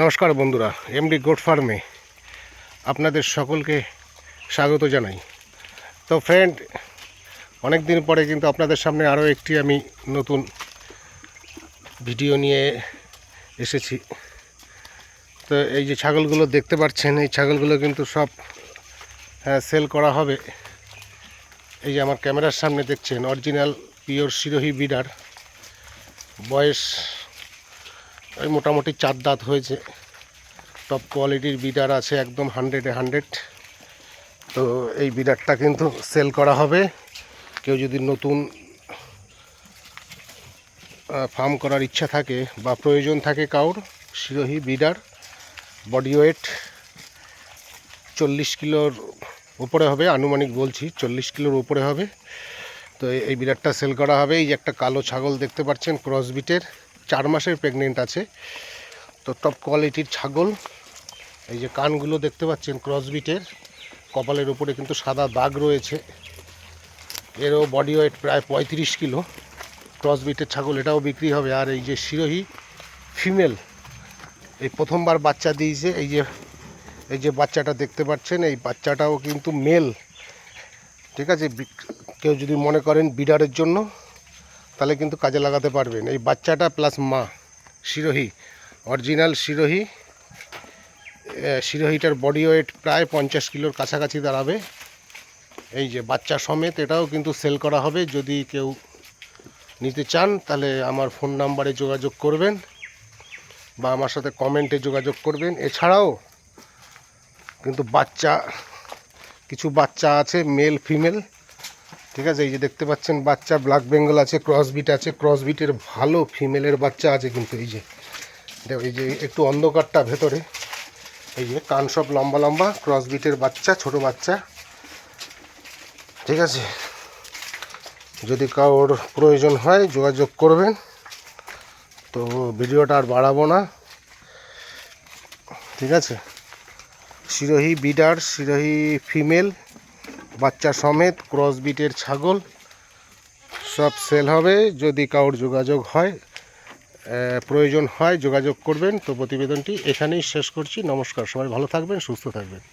নমস্কার বন্ধুরা MD goat ফার্মে আপনাদের সকলকে স্বাগত জানাই। তো ফ্রেন্ড অনেক দিন পরে কিন্তু আপনাদের সামনে আরও একটি আমি নতুন ভিডিও নিয়ে এসেছি। তো এই যে ছাগলগুলো দেখতে পাচ্ছেন, এই ছাগলগুলো কিন্তু সব সেল করা হবে। এই যে আমার ক্যামেরার সামনে দেখছেন অরিজিনাল পিওর সিরোহি বিডার বয়স ওই মোটামুটি চার দাঁত হয়েছে। টপ কোয়ালিটির বিডার আছে একদম হান্ড্রেডে হান্ড্রেড তো এই বিডারটা কিন্তু সেল করা হবে। কেউ যদি নতুন ফার্ম করার ইচ্ছা থাকে বা প্রয়োজন থাকে কাউর, শিরোহি বিডার বডি ওয়েট চল্লিশ কিলোর উপরে হবে, আনুমানিক বলছি চল্লিশ কিলোর উপরে হবে। তো এই- বিড়ারটা সেল করা হবে। এই যে একটা কালো ছাগল দেখতে পাচ্ছেন ক্রস বিটের চার মাসের প্রেগনেন্ট আছে। তো টপ কোয়ালিটির ছাগল। এই যে কানগুলো দেখতে পাচ্ছেন ক্রসবিটের কপালের উপরে কিন্তু সাদা দাগ রয়েছে। এরও বডি ওয়েট প্রায় পঁয়ত্রিশ কিলো। ক্রসবিটের ছাগল এটাও বিক্রি হবে। আর এই যে শিরোহী ফিমেল এই প্রথমবার বাচ্চা দিয়েছে। এই যে এই যে বাচ্চাটা দেখতে পাচ্ছেন, এই বাচ্চাটাও কিন্তু মেল ঠিক আছে? কেউ যদি মনে করেন বিডারের জন্য। তাহলে কিন্তু কাজে লাগাতে পারবেন। এই বাচ্চাটা প্লাস মা, শিরোহি অরিজিনাল শিরোহি শিরোহিটার বডি ওয়েট প্রায় পঞ্চাশ কিলোর কাছাকাছি দাঁড়াবে। এই যে বাচ্চা সমেত এটাও কিন্তু সেল করা হবে। যদি কেউ নিতে চান, তাহলে আমার ফোন নাম্বারে যোগাযোগ করবেন বা আমার সাথে কমেন্টে যোগাযোগ করবেন। এছাড়াও কিন্তু বাচ্চা, কিছু বাচ্চা আছে মেল ফিমেল ঠিক আছে, এই যে দেখতে পাচ্ছেন বাচ্চা ব্ল্যাক বেঙ্গল আছে ক্রস বিট আছে ক্রস বিটের ভালো ফিমেলের বাচ্চা আছে কিন্তু এই যে। দেখো, এই যে একটু অন্ধকারটা ভেতরে, এই যে কান সব লম্বা লম্বা ক্রস বিটের বাচ্চা, ছোট বাচ্চা। ঠিক আছে, যদি কারোর প্রয়োজন হয় যোগাযোগ করবেন, তো ভিডিওটা আর বাড়াবো না। ঠিক আছে, শিরোহি বিডার শিরোহি ফিমেল বাচ্চা সমেত ক্রস বিটের ছাগল, সব সেল হবে। যদি কারোর যোগাযোগ হয় প্রয়োজন হয়, যোগাযোগ করবেন, তো প্রতিবেদনটি এখানেই শেষ করছি। নমস্কার, সবাই ভালো থাকবেন, সুস্থ থাকবেন।